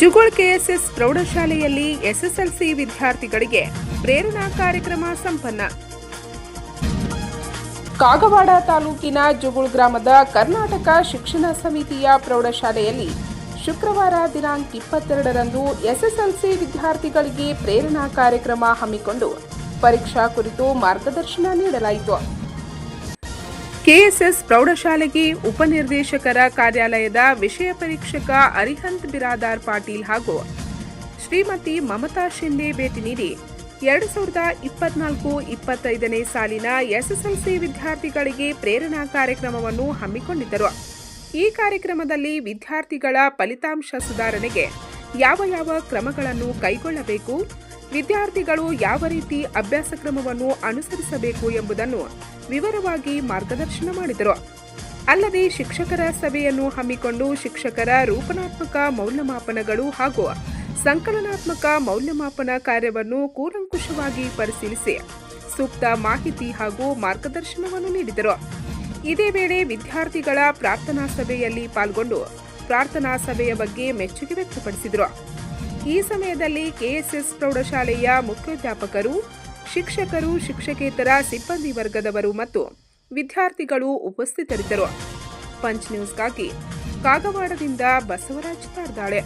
ಜುಗುಳ್ KSS ಪ್ರೌಢಶಾಲೆಯಲ್ಲಿ SSLC ವಿದ್ಯಾರ್ಥಿಗಳಿಗೆ ಪ್ರೇರಣಾ ಕಾರ್ಯಕ್ರಮ ಸಂಪನ್ನ. ಕಾಗವಾಡ ತಾಲೂಕಿನ ಜುಗುಳ್ ಗ್ರಾಮದ ಕರ್ನಾಟಕ ಶಿಕ್ಷಣ ಸಮಿತಿಯ ಪ್ರೌಢಶಾಲೆಯಲ್ಲಿ ಶುಕ್ರವಾರ ದಿನಾಂಕ ಇಪ್ಪತ್ತೆರಡರಂದು ಎಸ್ಎಸ್ಎಲ್ಸಿ ವಿದ್ಯಾರ್ಥಿಗಳಿಗೆ ಪ್ರೇರಣಾ ಕಾರ್ಯಕ್ರಮ ಹಮ್ಮಿಕೊಂಡು ಪರೀಕ್ಷಾ ಕುರಿತು ಮಾರ್ಗದರ್ಶನ ನೀಡಲಾಯಿತು. ಕೆಎಸ್ಎಸ್ ಪ್ರೌಢಶಾಲೆಗೆ ಉಪನಿರ್ದೇಶಕರ ಕಾರ್ಯಾಲಯದ ವಿಷಯ ಪರೀಕ್ಷಕ ಅರಿಹಂತ್ ಬಿರಾದಾರ್ ಪಾಟೀಲ್ ಹಾಗೂ ಶ್ರೀಮತಿ ಮಮತಾ ಶಿಂದೆ ಭೇಟಿ ನೀಡಿ ಎರಡು ಸಾವಿರದ ಇಪ್ಪತ್ನಾಲ್ಕು ಇಪ್ಪತ್ತೈದನೇ ಸಾಲಿನ ಎಸ್ಎಸ್ಎಲ್ಸಿ ವಿದ್ಯಾರ್ಥಿಗಳಿಗೆ ಪ್ರೇರಣಾ ಕಾರ್ಯಕ್ರಮವನ್ನು ಹಮ್ಮಿಕೊಂಡಿದ್ದರು. ಈ ಕಾರ್ಯಕ್ರಮದಲ್ಲಿ ವಿದ್ಯಾರ್ಥಿಗಳ ಫಲಿತಾಂಶ ಸುಧಾರಣೆಗೆ ಯಾವ ಯಾವ ಕ್ರಮಗಳನ್ನು ಕೈಗೊಳ್ಳಬೇಕು ವಿದ್ಯಾರ್ಥಿಗಳು ಯಾವ ರೀತಿ ಅಭ್ಯಾಸ ಕ್ರಮವನ್ನು ಅನುಸರಿಸಬೇಕು ಎಂಬುದನ್ನು ವಿವರವಾಗಿ ಮಾರ್ಗದರ್ಶನ ಮಾಡಿದರು. ಅಲ್ಲದೆ ಶಿಕ್ಷಕರ ಸಭೆಯನ್ನು ಹಮ್ಮಿಕೊಂಡು ಶಿಕ್ಷಕರ ರೂಪನಾತ್ಮಕ ಮೌಲ್ಯಮಾಪನಗಳು ಹಾಗೂ ಸಂಕಲನಾತ್ಮಕ ಮೌಲ್ಯಮಾಪನ ಕಾರ್ಯವನ್ನು ಕೂಲಂಕುಷವಾಗಿ ಪರಿಶೀಲಿಸಿ ಸೂಕ್ತ ಮಾಹಿತಿ ಹಾಗೂ ಮಾರ್ಗದರ್ಶನವನ್ನು ನೀಡಿದರು. ಇದೇ ವೇಳೆ ವಿದ್ಯಾರ್ಥಿಗಳ ಪ್ರಾರ್ಥನಾ ಸಭೆಯಲ್ಲಿ ಪಾಲ್ಗೊಂಡು ಪ್ರಾರ್ಥನಾ ಸಭೆಯ ಬಗ್ಗೆ ಮೆಚ್ಚುಗೆ ವ್ಯಕ್ತಪಡಿಸಿದರು. ಈ ಸಮಯದಲ್ಲಿ ಕೆಎಸ್ಎಸ್ ಪ್ರೌಢಶಾಲೆಯ ಮುಖ್ಯಾಧ್ಯಾಪಕರು ಶಿಕ್ಷಕರು, ಶಿಕ್ಷಕೇತರ ಸಿಬ್ಬಂದಿ ವರ್ಗದವರು ಮತ್ತು ವಿದ್ಯಾರ್ಥಿಗಳು ಉಪಸ್ಥಿತರಿದ್ದರು. ಪಂಚ್ ನ್ಯೂಸ್ಗಾಗಿ ಕಾಗವಾಡದಿಂದ ಬಸವರಾಜ್ ಪಾರ್ದಾಳೆ.